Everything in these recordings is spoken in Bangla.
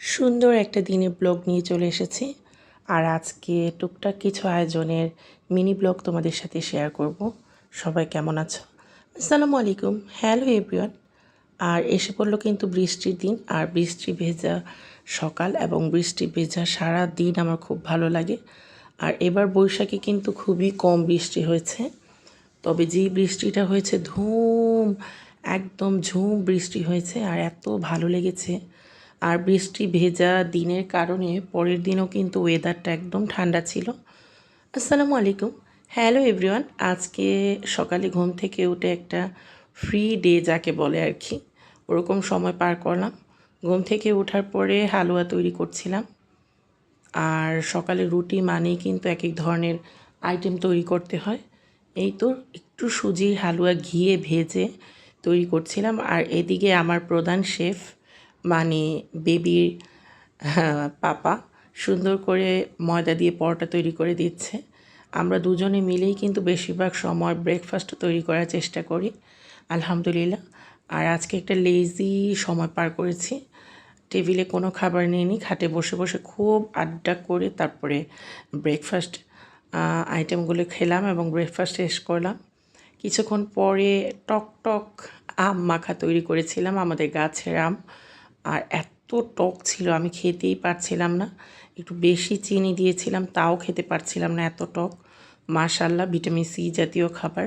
সুন্দর একটা দিনে ব্লগ নিয়ে চলে এসেছি। আর আজকে টুকটাক কিছু আয়োজনের মিনি ব্লগ তোমাদের সাথে শেয়ার করব। সবাই কেমন আছো? আসসালামু আলাইকুম। Hello everyone. আর এসে পড়ল কিন্তু বৃষ্টির দিন। আর বৃষ্টি ভেজা সকাল এবং বৃষ্টি ভেজা সারা দিন আমার খুব ভালো লাগে। আর এবার বৈশাখে কিন্তু খুবই কম বৃষ্টি হয়েছে। তবে যেই বৃষ্টিটা হয়েছে ধুম, একদম ঝুম বৃষ্টি হয়েছে। আর এত ভালো লেগেছে। আর বৃষ্টি ভেজা দিনের কারণে পরের দিনও কিন্তু ওয়েদারটা একদম ঠান্ডা ছিল। আসসালামু আলাইকুম। হ্যালো এভরিওয়ান আজকে সকালে ঘুম থেকে উঠে একটা ফ্রি ডে যাকে বলে আর কি। ওরকম সময় পার করলাম। ঘুম থেকে ওঠার পরে হালুয়া তৈরি করছিলাম। আর সকালে রুটি মানেই কিন্তু এক এক ধরনের আইটেম তৈরি করতে হয়। এই তো একটু সুজির হালুয়া ঘিয়ে ভেজে তৈরি করছিলাম। আর এদিকে আমার প্রধান শেফ মানে বেবির হ্যাঁ, পাপা সুন্দর করে ময়দা দিয়ে পরোটা তৈরি করে দিচ্ছে। আমরা দুজনে মিলেই কিন্তু বেশিরভাগ সময় ব্রেকফাস্ট তৈরি করার চেষ্টা করি আলহামদুলিল্লাহ। আর আজকে একটা লেজি সময় পার করেছি। টেবিলে কোনো খাবার নিইনি খাটে বসে বসে খুব আড্ডা করে তারপরে ব্রেকফাস্ট আইটেমগুলো খেলাম এবং ব্রেকফাস্ট শেষ করলাম। কিছুক্ষণ পরে টক টক আম মাখা তৈরি করেছিলাম আমাদের গাছের আম। আর এত টক ছিল, আমি খেতেই পারছিলাম না। একটু বেশি চিনি দিয়েছিলাম, তাও খেতে পারছিলাম না এত টক। মাশাল্লাহ ভিটামিন সি জাতীয় খাবার।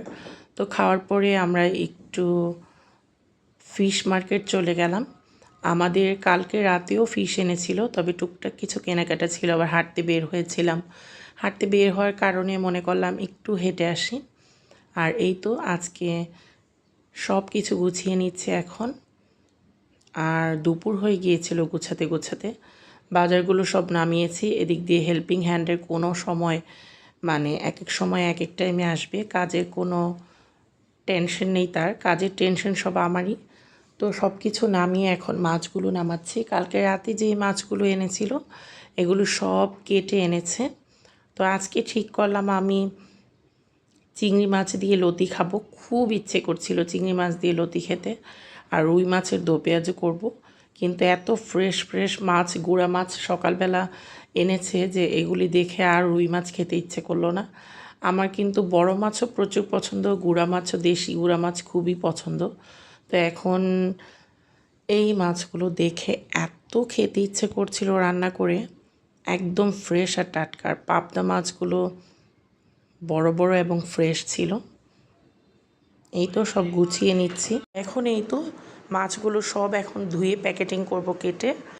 তো খাওয়ার পরে আমরা একটু ফিশ মার্কেট চলে গেলাম। আমাদের কালকে রাতেও ফিশ এনেছিল, তবে টুকটাক কিছু কেনাকাটা ছিল, আবার হাঁটতে বের হয়েছিলাম। হাঁটতে বের হওয়ার কারণে মনে করলাম একটু হেঁটে আসি। আর এই তো আজকে সব কিছু গুছিয়ে নিচ্ছে এখন। আর দুপুর হয়ে গিয়েছিল গোছাতে গোছাতে। বাজারগুলো সব নামিয়েছি, এদিক দিয়ে হেল্পিং হ্যান্ডের কোনো সময় মানে এক এক সময় এক এক টাইমে আসবে। কাজের কোনো টেনশন নেই তার, কাজের টেনশন সব আমারই। তো সব কিছু নামিয়ে এখন মাছগুলো নামাচ্ছি। কালকে রাতে যেই মাছগুলো এনেছিল, এগুলো সব কেটে এনেছে। তো আজকে ঠিক করলাম আমি চিংড়ি মাছ দিয়ে লতি খাব। খুব ইচ্ছে করছিল চিংড়ি মাছ দিয়ে লতি খেতে। আর রুই মাছের দো পেঁয়াজও করব। কিন্তু এত ফ্রেশ ফ্রেশ মাছ, গুঁড়া মাছ সকালবেলা এনেছে যে এগুলি দেখে আর রুই মাছ খেতে ইচ্ছে করল না। আমার কিন্তু বড় মাছও প্রচুর পছন্দ, গুঁড়া মাছও, দেশি গুঁড়া মাছ খুবই পছন্দ। তো এখন এই মাছগুলো দেখে এত খেতে ইচ্ছে করছিল রান্না করে। একদম ফ্রেশ আর টাটকার পাবদা মাছগুলো বড় বড় এবং ফ্রেশ ছিল। এই তো সব গুছিয়ে নিচ্ছি। এখন এই তো মাছগুলো সব এখন ধুয়ে প্যাকেটিং করব কেটে।